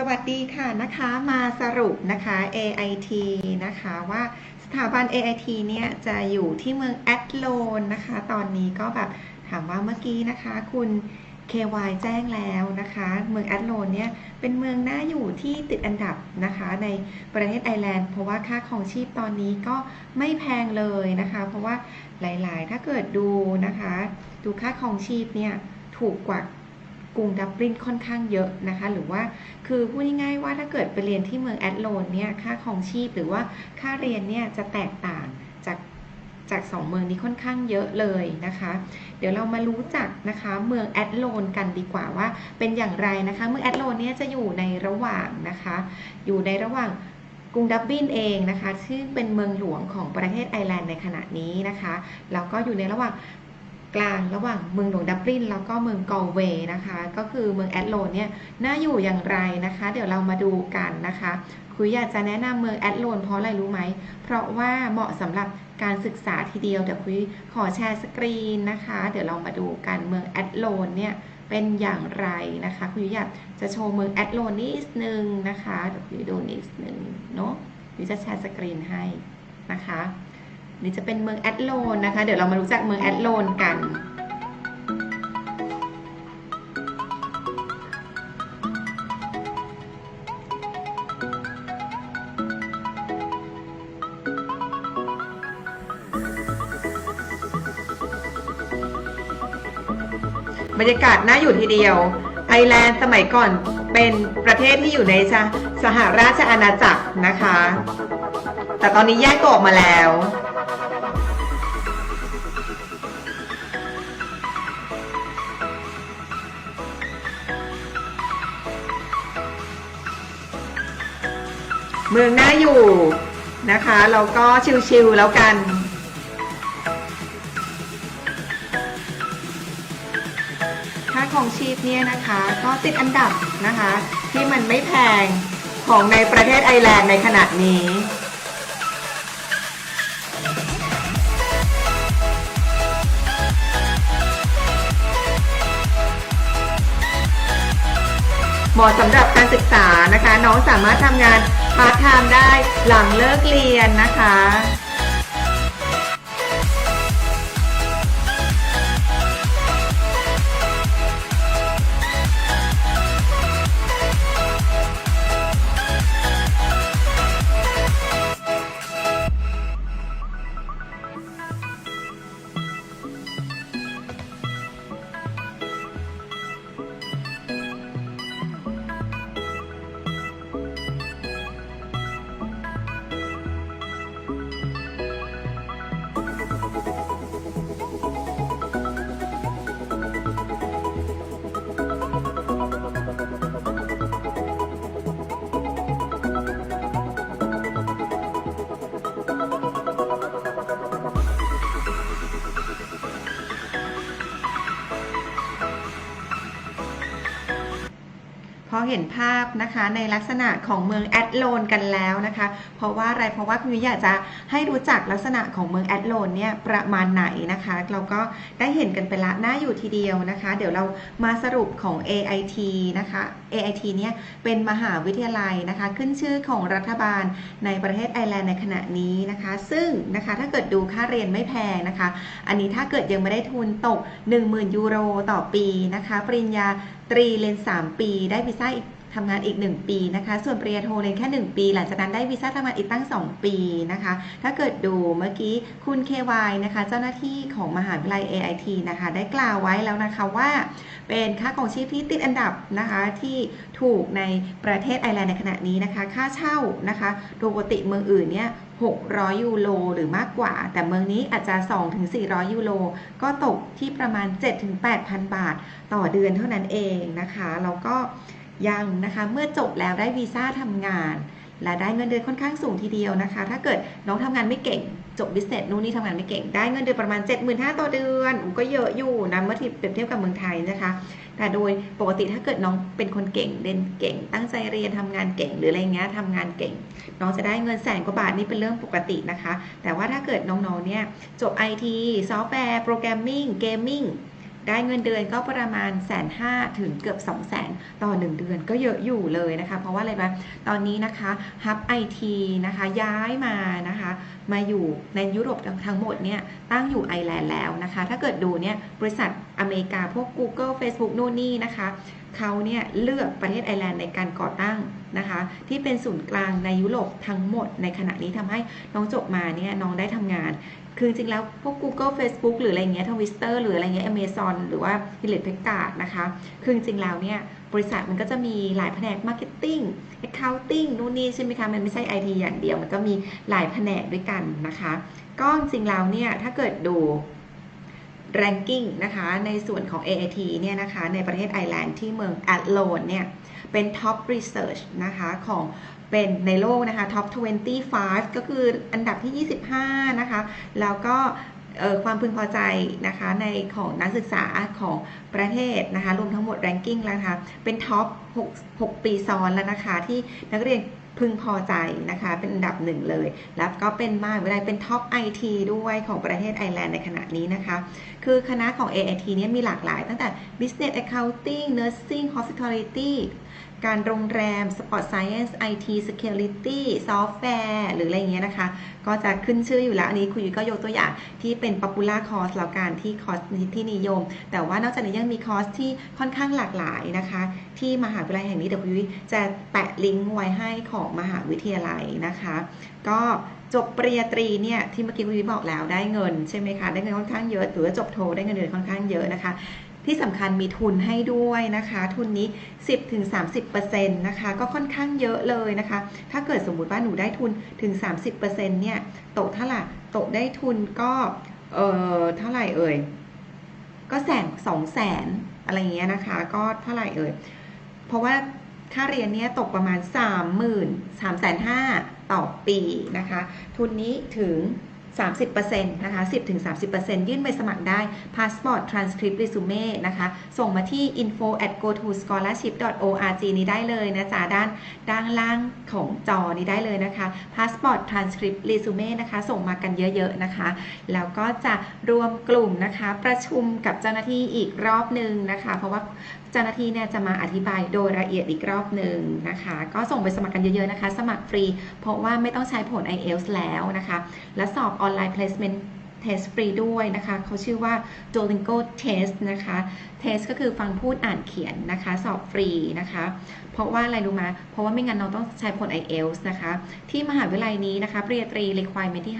สวัสดีค่ะนะคะมาสรุปนะคะ AIT นะคะว่าสถาบัน AIT เนี่ยจะอยู่ที่เมืองแอตโลนนะคะ ตอนนี้ก็แบบถามว่าเมื่อกี้นะคะ คุณ KY แจ้งแล้วนะคะ เมืองแอตโลนเนี่ยเป็นเมืองน่าอยู่ที่ติดอันดับนะคะในประเทศไอร์แลนด์เพราะว่าค่าของชีพตอนนี้ก็ไม่แพงเลยนะคะ เพราะว่าหลายๆ ถ้าเกิดดูนะคะ ดูค่าของชีพเนี่ยถูกกว่า กรุงดับลินค่อนข้างเยอะนะคะ หรือว่าคือพูดง่ายๆว่าถ้าเกิดไปเรียนที่เมืองแอตโลนเนี่ยค่าของชีพหรือว่าค่าเรียนเนี่ยจะแตกต่างจากจากสองเมืองนี้ค่อนข้างเยอะเลยนะคะ เดี๋ยวเรามารู้จักนะคะเมืองแอตโลนกันดีกว่าว่าเป็นอย่างไรนะคะ เมืองแอตโลนเนี่ยจะอยู่ในระหว่างนะคะ อยู่ในระหว่างกรุงดับบินเองนะคะ ซึ่งเป็นเมืองหลวงของประเทศไอร์แลนด์ในขณะนี้นะคะ แล้วก็อยู่ในระหว่าง กลางระหว่างเมืองหลวงดับลินแล้วก็เมืองกอลเวย์นะคะ ก็คือเมืองแอตโลนเนี่ยน่าอยู่อย่างไรนะคะ เดี๋ยวเรามาดูกันนะคะคุยอยากจะแนะนำเมืองแอตโลนเพราะอะไรรู้ไหม เพราะว่าเหมาะสำหรับการศึกษาทีเดียวเดี๋ยวคุยขอแชร์สกรีนนะคะ เดี๋ยวเรามาดูกันเมืองแอตโลนเนี่ยเป็นอย่างไรนะคะ คุยอยากจะโชว์เมืองแอตโลนนิดนึงนะคะเดี๋ยวคุยดูนิดนึงเนาะคุยจะแชร์สกรีนให้นะคะ นี่จะเป็นเมืองแอตโลนนะคะ เดี๋ยวเรามารู้จักเมืองแอตโลนกัน บรรยากาศน่าอยู่ทีเดียว ไอร์แลนด์สมัยก่อนเป็นประเทศที่อยู่ในสหสหราชอาณาจักรนะคะ แต่ตอนนี้แยกตัวออกมาแล้ว เมืองน่าอยู่นะคะแล้วก็ชิลๆแล้วกัน ค่าของชีพเนี่ยนะคะก็ติดอันดับนะคะ ที่มันไม่แพงของในประเทศไอร์แลนด์ในขณะนี้เหมาะสำหรับการศึกษานะคะ น้องสามารถทำงาน พาร์ทไทม์ได้หลังเลิกเรียนนะคะ พอเห็นภาพนะคะในลักษณะของเมืองแอดโลนกันแล้วนะคะ เพราะว่าอะไรเพราะว่าคุณวิอยากจะให้รู้จักลักษณะของเมืองแอดโลนเนี่ยประมาณไหนนะคะ เราก็ได้เห็นกันไปละน่าอยู่ทีเดียวนะคะ เดี๋ยวเรามาสรุปของ AIT นะคะ AIT เนี่ยเป็นมหาวิทยาลัยนะคะ ขึ้นชื่อของรัฐบาลในประเทศไอร์แลนด์ในขณะนี้นะคะ ซึ่งนะคะถ้าเกิดดูค่าเรียนไม่แพงนะคะ อันนี้ถ้าเกิดยังไม่ได้ทุนตก 10,000 ยูโรต่อปีนะคะ ปริญญาตรีเรียน3 ปีได้วีซ่า ทำงานอีก 1 ปีนะคะ ส่วนปริญญาโทเรียนแค่ 1 ปี หลังจากนั้นได้วีซ่าทำงานอีกตั้ง 2 ปีนะคะ ถ้าเกิดดูเมื่อกี้คุณ KY นะคะ เจ้าหน้าที่ของมหาวิทยาลัย AIT นะคะ ได้กล่าวไว้แล้วนะคะว่าเป็นค่าของชีพที่ติดอันดับนะคะที่ถูกในประเทศไอร์แลนด์ในขณะนี้นะคะ ค่าเช่านะคะโดยปกติเมืองอื่นเนี่ย600 ยูโรหรือมากกว่า แต่เมืองนี้อาจจะ 2-400 ยูโรก็ตกที่ประมาณ 7-8,000 บาท ต่อเดือนเท่านั้นเองนะคะ แล้วก็ ยังนะคะเมื่อจบแล้วได้วีซ่าทำงาน และได้เงินเดือนค่อนข้างสูงทีเดียวนะคะ ถ้าเกิดน้องทำงานไม่เก่งจบบิสเนสนู่นนี่ทำงานไม่เก่งได้เงินเดือนประมาณ 75,000ต่อเดือนก็เยอะอยู่นะเมื่อเปรียบเทียบกับเมืองไทยนะคะ แต่โดยปกติถ้าเกิดน้องเป็นคนเก่งเรียนเก่ง ตั้งใจเรียนทำงานเก่ง หรืออะไรเงี้ยทำงานเก่ง น้องจะได้เงินแสนกว่าบาทนี่เป็นเรื่องปกตินะคะ แต่ว่าถ้าเกิดน้องๆเนี่ยจบ IT ซอฟต์แวร์โปรแกรมมิ่งเกมมิ่ง ได้เงินเดือนก็ประมาณแสนห้าถึงเกือบ2 0 0แสนต่อ 1 เดือนก็เยอะอยู่เลยนะคะ เพราะว่าอะไรบ้างตอนนี้นะคะฮับไอทีนะคะย้ายมานะคะมาอยู่ในยุโรปทั้งหมดเนี่ยตั้งอยู่ไอร์แลนด์แล้วนะคะ ถ้าเกิดดูเนี่ยบริษัทอเมริกาพวก Google Facebook นู่นนี่นะคะเขาเนี่ยเลือกประเทศไอร์แลนด์ในการก่อตั้งนะคะ ที่เป็นศูนย์กลางในยุโรปทั้งหมดในขณะนี้ทำให้น้องจบมาเนี่ยน้องได้ทำงาน คือจริงแล้วพวก Google Facebook หรืออะไรเงี้ยทวิสเตอร์หรืออะไรเงี้ย Amazon หรือว่า h e l e t p a c k a r d นะคะ คือจริงแล้วเนี่ยบริษัทมันก็จะมีหลายแผนก Marketing Accounting นู่นนี่ใช่ไหมคะ มันไม่ใช่ IT อย่างเดียว มันก็มีหลายแผนกด้วยกันนะคะ ก็จริงแล้วเนี่ยถ้าเกิดดู ranking นะคะในส่วนของ AIT เนี่ยนะคะในประเทศไอร์แลนด์ที่เมืองแอดโลนเนี่ย เป็น top research นะคะของเป็นในโลกนะคะ top 25 ก็คืออันดับที่ 25 นะคะ แล้วก็ความพึงพอใจนะคะในของนักศึกษาของประเทศนะคะรวมทั้งหมดแรงกิ้งแล้วนะคะเป็นท็อป 6 6 ปีซ้อนแล้วนะคะ ที่นักเรียน พึงพอใจนะคะ เป็นอันดับหนึ่งเลย แล้วก็เป็นมหาวิทยาลัยเป็นท็อปไอทีด้วยของประเทศไอร์แลนด์ในขณะนี้นะคะ คือคณะของ AIT เนี่ยมีหลากหลายตั้งแต่ Business Accounting Nursing Hospitality การโรงแรม Sport Science IT Security Software หรืออะไรเงี้ยนะคะ ก็จะขึ้นชื่ออยู่แล้ว อันนี้คุยก็ยกตัวอย่างที่เป็น Popular Course แล้วการที่คอร์สที่นิยม แต่ว่านอกจากนี้ยังมีคอร์สที่ค่อนข้างหลากหลายนะคะ ที่มหาวิทยาลัยแห่งนี้เดี๋ยวคุยจะแปะลิงก์ไว้ให้ของมหาวิทยาลัยนะคะ ก็จบปริญญาตรีเนี่ยที่เมื่อกี้คุณวิบอกแล้วได้เงินใช่ไหมคะได้เงินค่อนข้างเยอะหรือว่าจบโทได้เงินเดือนค่อนข้างเยอะนะคะ ที่สำคัญมีทุนให้ด้วยนะคะ ทุนนี้ 10-30%นะคะ ก็ค่อนข้างเยอะเลยนะคะ ถ้าเกิดสมมุติว่าหนูได้ทุนถึง 30%เนี่ยโตเท่าไหร่โตได้ทุนก็เออเท่าไหร่เอ่ย ก็แสนสองแสนอะไรเงี้ยนะคะ ก็เท่าไหร่เอ่ย เพราะว่าค่าเรียนเนี่ยตกประมาณ 3 0 0 0 0 3 5 0 0 0ต่อปีนะคะ ทุนนี้ถึง 30%นะคะ 10-30%ยื่นใบสมัครได้ passport transcript resume นะคะ ส่งมาที่ info at go to scholarship org นี้ได้เลยนะจ๊ะด้านด้านล่างของจอนี้ได้เลยนะคะ passport transcript resume นะคะ ส่งมากันเยอะๆนะคะ แล้วก็จะรวมกลุ่มนะคะ ประชุมกับเจ้าหน้าที่อีกรอบหนึ่งนะคะ เพราะว่าเจ้าหน้าที่เนี่ยจะมาอธิบายโดยละเอียดอีกรอบหนึ่งนะคะ ก็ส่งไปสมัครกันเยอะๆนะคะ สมัครฟรี เพราะว่าไม่ต้องใช้ผล IELTS แล้วนะคะ และสอบออนไลน์ placement test ฟรีด้วยนะคะ เขาชื่อว่า Duolingo test นะคะ test ก็คือฟังพูดอ่านเขียนนะคะ สอบฟรีนะคะ เพราะว่าอะไรรู้ไหมเพราะว่าไม่งั้นเราต้องใช้ผล IELTS นะคะ ที่มหาวิทยาลัยนี้นะคะ ปริญญาตรี requirement ที่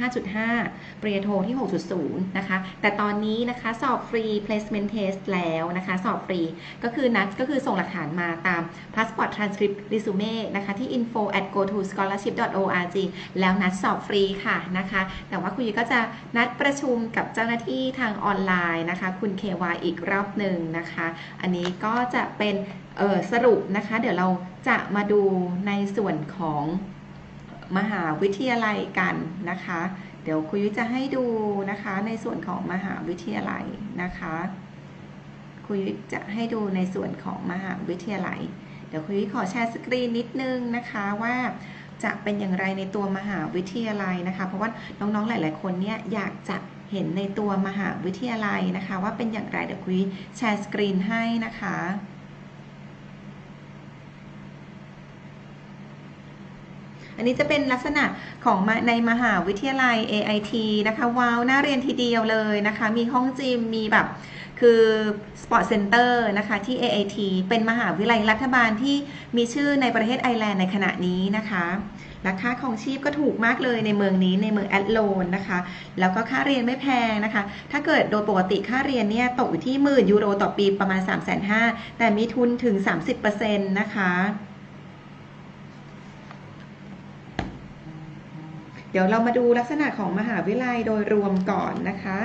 5.5 ปริญญาโทที่ 6.0 นะคะ แต่ตอนนี้นะคะสอบฟรี placement test แล้วนะคะ สอบฟรี ก็คือนัดก็คือส่งหลักฐานมาตาม passport transcript resume นะคะที่ info at go to scholarship org แล้วนัดสอบฟรีค่ะนะคะ แต่ว่าคุณยีก็จะนัดประชุมกับเจ้าหน้าที่ทางออนไลน์นะคะ คุณเควาอีกรอบหนึ่งนะคะ อันนี้ก็จะเป็นสรุปนะคะ เดี๋ยวเราจะมาดูในส่วนของมหาวิทยาลัยกันนะคะ เดี๋ยวคุยจะให้ดูนะคะในส่วนของมหาวิทยาลัยนะคะคุยจะให้ดูในส่วนของมหาวิทยาลัย เดี๋ยวคุยขอแชร์สกรีนนิดนึงนะคะว่า จะเป็นอย่างไรในตัวมหาวิทยาลัยนะคะ เพราะว่าน้องๆหลาย ๆ คนเนี่ยอยากจะเห็นในตัวมหาวิทยาลัยนะคะ ว่าเป็นอย่างไรเดี๋ยวคุยแชร์สกรีนให้นะคะอันนี้จะเป็นลักษณะของในมหาวิทยาลัย AIT นะคะ ว้าว น่าเรียนทีเดียวเลยนะคะ มีห้องจิม มีแบบ คือ Sport Center นะคะที่ AIT เป็นมหาวิทยาลัยรัฐบาลที่มีชื่อในประเทศไอร์แลนด์ในขณะนี้นะคะราคาของชีพก็ถูกมากเลยในเมืองนี้ในเมืองแอดโลนนะคะ แล้วก็ค่าเรียนไม่แพงนะคะ ถ้าเกิดโดยปกติค่าเรียนเนี่ยตกอยู่ที่หมื่นยูโรต่อปีประมาณ 3 5 0 0 0แต่มีทุนถึง 30%นะคะเดี๋ยวเรามาดูลักษณะของมหาวิทยาลัยโดยรวมก่อนนะคะ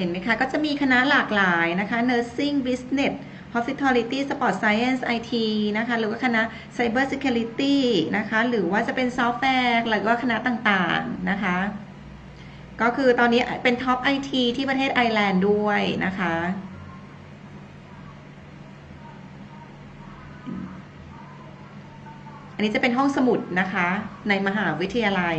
เห็นไหมคะก็จะมีคณะหลากหลายนะคะ Nursing Business Hospitality Sport Science IT นะคะ หรือว่าคณะ Cyber Security นะคะ หรือว่าจะเป็น Software หรือว่าคณะต่างๆนะคะ ก็คือตอนนี้เป็นท็อปไอทีที่ประเทศไอร์แลนด์ด้วยนะคะอันนี้จะเป็นห้องสมุดนะคะ ในมหาวิทยาลัย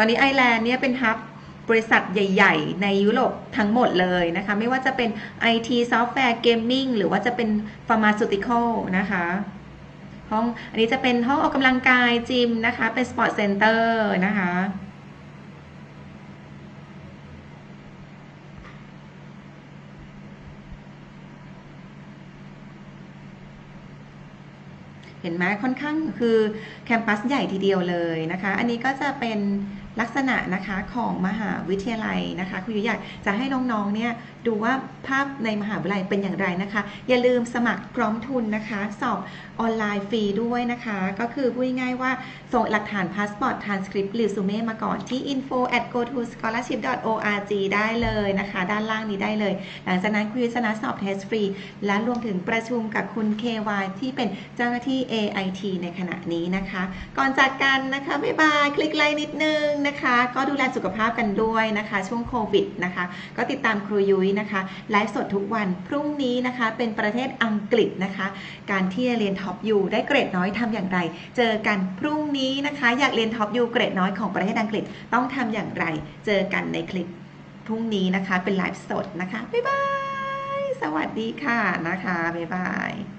ตอนนี้ไอร์แลนด์เนี่ยเป็นฮับบริษัทใหญ่ ๆ ในยุโรปทั้งหมดเลยนะคะ ไม่ว่าจะเป็น IT Software Gaming หรือว่าจะเป็น Pharmaceutical นะคะห้องอันนี้จะเป็นห้องออกกำลังกายจิมนะคะ เป็น Sport Center นะคะเห็นไหมค่อนข้างคือแคมปัสใหญ่ทีเดียวเลยนะคะ อันนี้ก็จะเป็น ลักษณะนะคะของมหาวิทยาลัยนะคะคุณยุ้ยอยากจะให้น้องๆเนี่ยดูว่าภาพในมหาวิทยาลัยเป็นอย่างไรนะคะ อย่าลืมสมัครพร้อมทุนนะคะ สอบออนไลน์ฟรีด้วยนะคะ ก็คือพูดง่ายๆว่า ส่งหลักฐานพาสปอร์ตทรานสคริปต์หรือซูเม่มาก่อนที่ info at go to scholarship org ได้เลยนะคะ ด้านล่างนี้ได้เลย หลังจากนั้นคุณยุ้ยจะนัดสอบเทสฟรี และรวมถึงประชุมกับคุณ KY ที่เป็นเจ้าหน้าที่ AIT ในขณะนี้นะคะ ก่อนจากกันนะคะบ๊ายบายคลิกไลค์นิดนึงนะคะ ก็ดูแลสุขภาพกันด้วยนะคะ ช่วงโควิดนะคะ ก็ติดตามครูยุ้ยนะคะไลฟ์สดทุกวันพรุ่งนี้นะคะ เป็นประเทศอังกฤษนะคะ การที่จะเรียนท็อปยูได้เกรดน้อยทำอย่างไร เจอกันพรุ่งนี้นะคะ อยากเรียนท็อปยูเกรดน้อยของประเทศอังกฤษต้องทำอย่างไร เจอกันในคลิปพรุ่งนี้นะคะ เป็นไลฟ์สดนะคะบ๊ายบายสวัสดีค่ะนะคะบ๊ายบาย